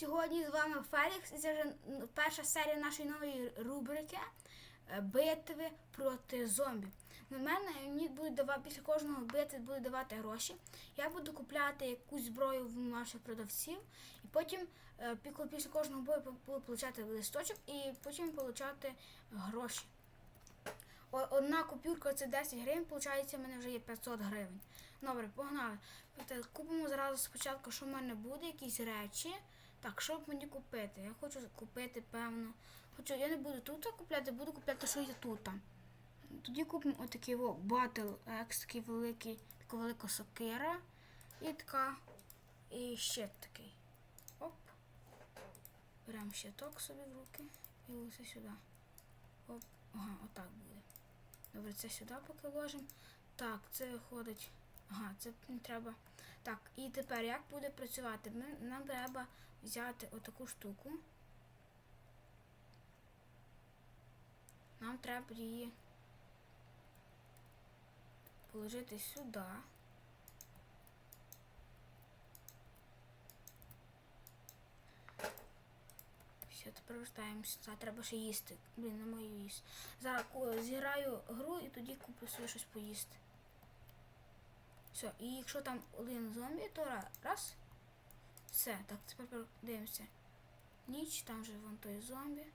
Сьогодні з вами Фелікс, це вже перша серія нашої нової рубрики е, Битви проти зомбі. На мене мені будуть давати після кожного битви будуть давати гроші. Я буду купляти якусь зброю в наших продавців, і потім е, після кожного бою буду получати листочок і потім получати гроші. Одна купюрка це 10 гривень, виходить, в мене вже є 500 гривень. Добре, погнали. Купимо зразу спочатку, що в мене буде, якісь речі. Так, що б мені купити? Я хочу купити, певно. Хочу, я не буду тут купляти, буду купляти, що є тут. Тоді купимо отакий о, Battle X, такий великий, така велика сокира. І така. І ще такий. Оп. Беремо щиток собі в руки і усе сюди. Оп. Ага, отак буде. Добре, це сюди поки ложимо. Так, це виходить. Ага, це не треба. Так, і тепер як буде працювати? Ми, нам треба взяти отаку штуку. Нам треба її положити сюди. Все, тепер вертаємося. Зараз треба ще їсти. Блін, не маю їсти. Зараз зіграю гру і тоді куплю собі щось поїсти. Все, і якщо там один зомбі, то раз. Все, так, тепер дивимося. Ніч, там вже вон той зомбі.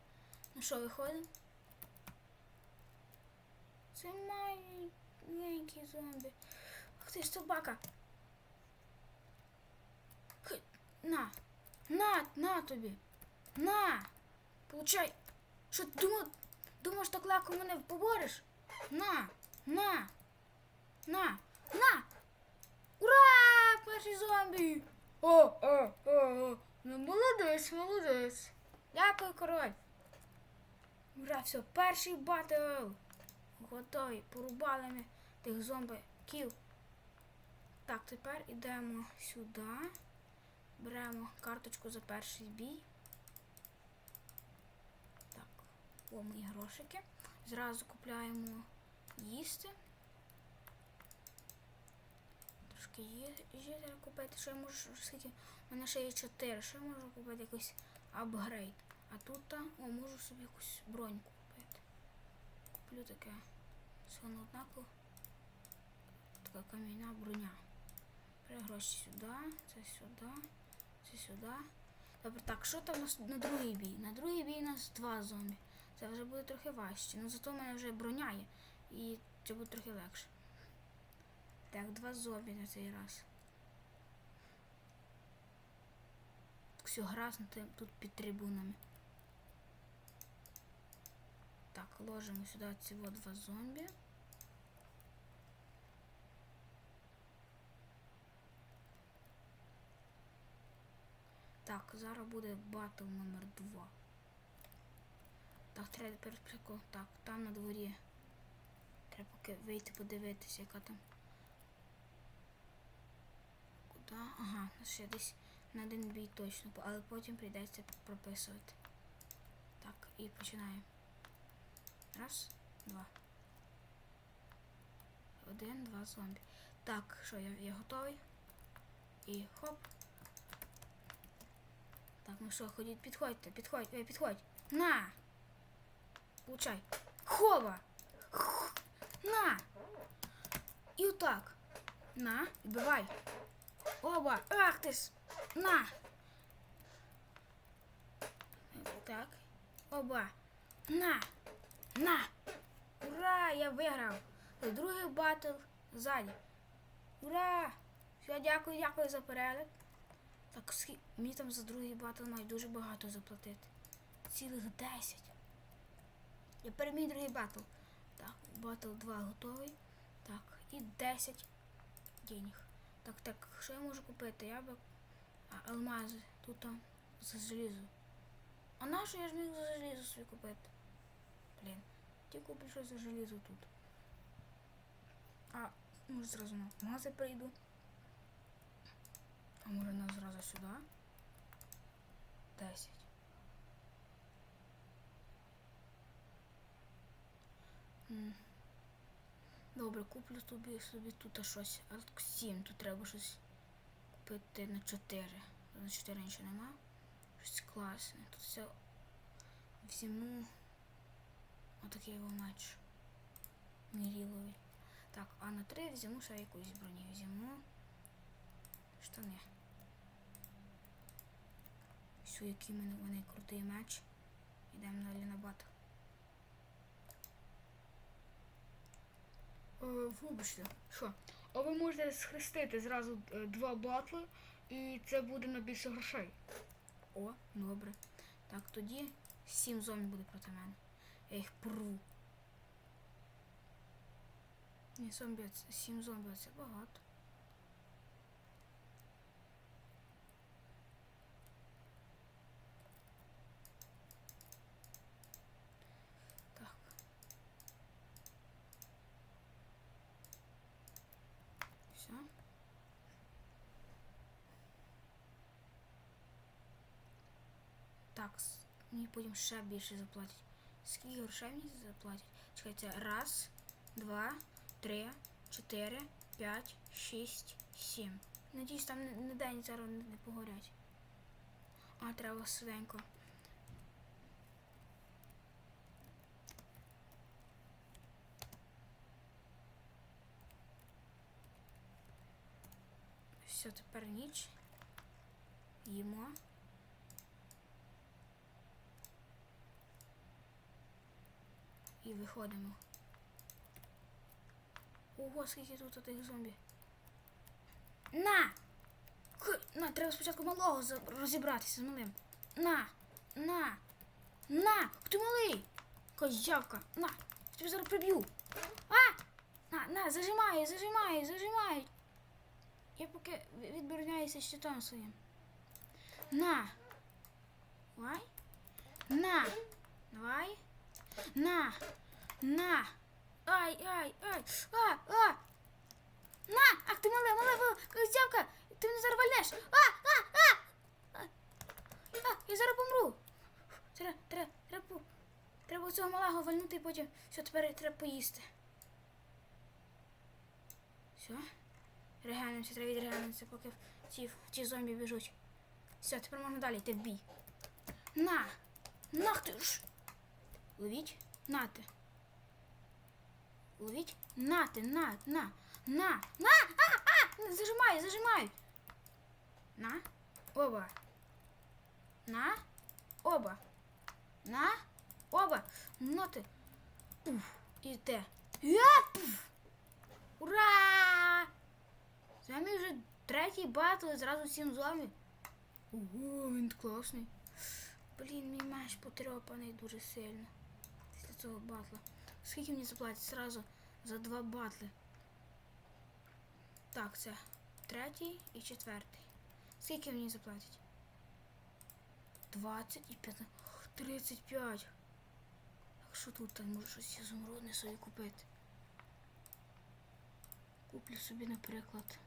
Ну що, виходимо? Це маленький зомбі. Ах ти ж собака. На! На, на тобі! На! Получай! Що ти думав, думаєш, так легко мене побореш? На! На! На! На! Ура! Перший зомбі! О, о, о, о. Ну молодець, молодець. Дякую, король. Ура, все, перший батл. Готові. Порубали ми тих зомбаків. Так, тепер йдемо сюди. Беремо карточку за перший бій. Так, о мої грошики. Зразу купляємо їсти. Трошки їжі треба купити. Що я можу скільки? У мене ще є 4. Що я можу купити якийсь апгрейд. А тут та, о, можу собі якусь броньку купити. Куплю таке. Все воно однаково. Така кам'яна броня. Бере сюди, це сюди, це сюди. Добре, так, що там у нас на другий бій? На другий бій у нас два зомбі. Це вже буде трохи важче. Ну зато в мене вже броня є. І це буде трохи легше. Так, два зомбі на цей раз. Все гразнути тут під трибунами. Так, ложимо сюди ці от два зомбі. Так, зараз буде батл номер 2. Так, треба тепер. Так, там на дворі. Треба поки вийти подивитися, яка там. Куди? Ага, ще десь на один бій точно, але потім прийдеться прописувати. Так, і починаємо. Раз, два. Один, два зомбі. Так, що, я, я готовий? І хоп. Так, ну що, ходіть, підходьте, підходь, ей, підходь. На! Получай. Хоба! Х- На! І отак. На, вбивай. Оба! Ах ти ж! На! Так. Оба. На! На! Ура! Я виграв! Другий батл ззаді. Ура! Все, дякую, дякую за перегляд. Так, схі... мені там за другий батл мають дуже багато заплатити. Цілих 10. Я переміг другий батл. Так, батл 2 готовий. Так, і 10 денег. Так, так, що я можу купити? Я би. А, алмази. Тут там за залізо. А на що я ж міг за залізо собі купити? Блін. Ти куплю щось за залізо тут. А, може зразу на алмази прийду. А може на зразу сюди? 10. Добре, куплю тобі собі тут щось. А тут 7, тут треба щось купити на 4. На 4 нічого нема. Щось класне. Тут все взіму. Отакий його меч. Міріловий. Так, а на три взіму ще якусь броню. Взіму. Штани. Все, який в мене, в мене крутий меч. Йдемо далі на батл. Вибачте, що? А ви можете схрестити зразу е, два батли, і це буде на більше грошей. О, добре. Так, тоді сім зомбі буде проти мене. Я їх пру. Ні, зомбі, сім зомбі це багато. Так. Все. Так, мені потім ще більше заплатять. Скільки грошей мені заплатять? Чекайте, раз, два, три, чотири, п'ять, шість, сім. Надіюсь, там не, не день зараз не, погорять. А, треба свинко. Все, тепер ніч. Їмо. І виходимо. Ого, скільки тут тих зомбі. На! Х, На, треба спочатку малого розібратися з малим. На! На! На! Ти малий! Козявка! На! Тебе зараз приб'ю! А! На, на, зажимай, зажимай, зажимай! Я поки ві- відбороняюся щитом своїм. На! Давай! На! Давай! На! На! Ай, ай, ай! А, а! На! Ах ти мале, мале, мале, козявка! Ти мене зараз вальнеш! А, а, а! А, я зараз помру! Треба, треба, треба, треба цього малого вальнути і потім. Все, тепер треба поїсти. Все. Регенемося, треба відрегенемося, поки ці, ці зомбі біжуть. Все, тепер можна далі йти в бій. На! Нах ти ж! Ловіть, нате. Ловіть, нате, на, на, на, на, а, а, зажимай, зажимай. На, оба. На, оба. На, оба. Нате. Уф, і те. Я, пуф. Ура! З вами вже третій батл, і зразу сім зомбі. Ого, він класний. Блін, мій меч потрьопаний дуже сильно. Цього батла. Скільки мені заплатять зразу за два батли? Так, це третій і четвертий. Скільки мені заплатять? 20 і 15. 35. Так що тут там можу щось ізумрудне собі купити? Куплю собі, наприклад.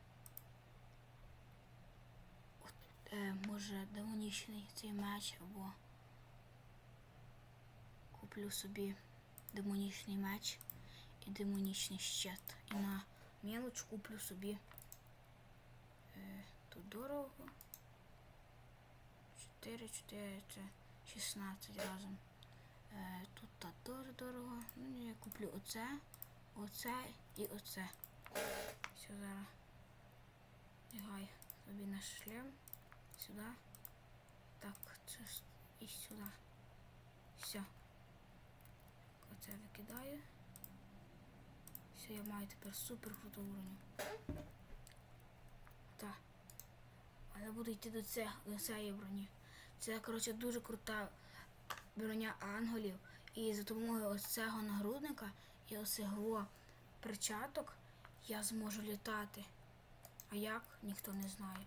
От, е, може, демонічний цей меч або куплю собі демонічний меч і демонічний щит. І на мелоч куплю собі е, тут дорого. 4, 4, це 16 разом. Е, тут та дуже дорого. Ну, я куплю оце, оце і оце. Все зараз. Лягай собі на шлем. Сюди. Так, це і сюди. Все. Оце викидаю. Все, я маю тепер супер круту броню. Так. Але буду йти до, цієї броні. Це, коротше, дуже крута броня ангелів. І за допомогою ось цього нагрудника і ось цього перчаток я зможу літати. А як, ніхто не знає.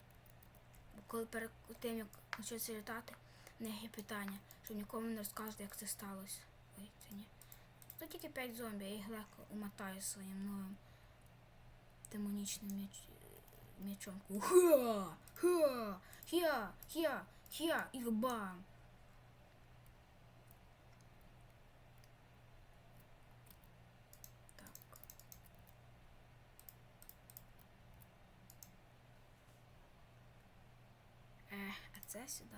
Бо коли перед тим, як навчитися літати, них є питання, щоб нікому не розказувати, як це сталося. Ой, це ні. Тут тільки 5 зомбі, я їх легко умотаю своїм новим демонічним м'яч, м'ячом. Ха! Ха! Хя! Хя! Хя! І бам! Так. А це сюди.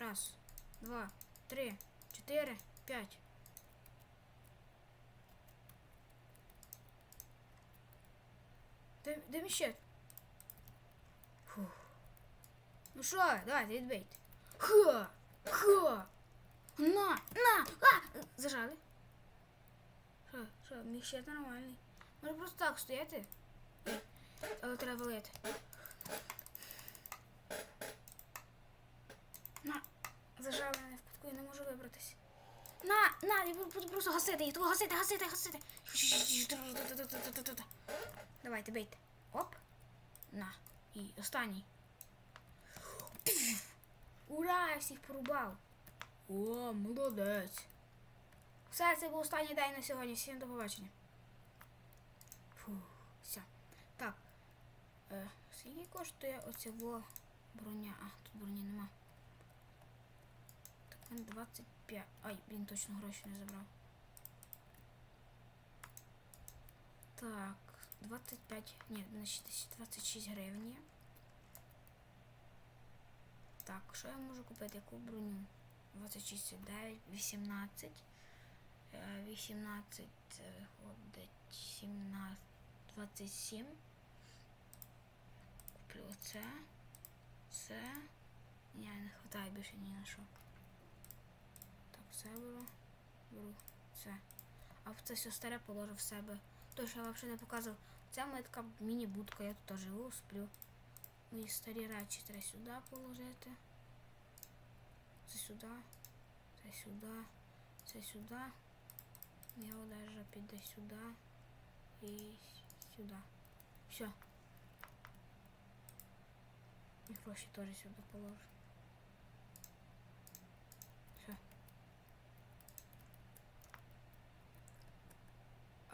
Раз, два, три, чотири, п'ять. Де, мій щит? Фух. Ну що, давайте відбийте. Ха! Ха! На! На! А! Зажали. Що, що, мій щит нормальний. Може просто так стояти? Але треба валити. На! Зажали мене в кутку, я не можу вибратись. На! На! Я буду просто гасити їх. Гасити, гасити, гасити. Давайте, бейте. Оп. На. І останній. Ура! Я всіх порубав. О, молодець. Все, це був останній день на сьогодні. Всім до побачення. Фу, все. Так. Е, скільки коштує оця броня? А, тут броні нема. Він 25. Ай, блін, точно гроші не забрав. Так, 25. Ні, значить 26 гривень. Так, що я можу купити? Яку броню? 26, 9, 18. е, 18 це виходить 17, 27. Куплю оце. Це. Ні, не вистачає більше ні на що. Так, це беру. Беру це. А це все старе положу в себе. То, що я взагалі не показував. Це моя така міні-будка, я тут живу, сплю. Мої старі речі треба сюди положити. Це сюди. Це сюди. Це сюди. Я одежа піде сюди. І сюди. Все. І гроші теж сюди положу.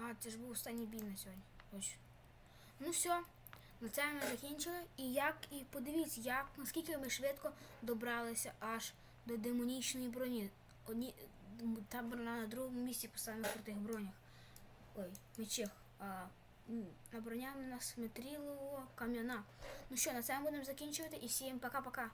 А, це ж був останній бій на сьогодні. Точно. Ну все. На це ми закінчили. І як, і подивіться, як, наскільки ми швидко добралися аж до демонічної броні. Одні, та броня на другому місці по самих крутих бронях. Ой, мечах. А на броня у нас метрілово кам'яна. Ну що, на цьому будемо закінчувати і всім пока-пока.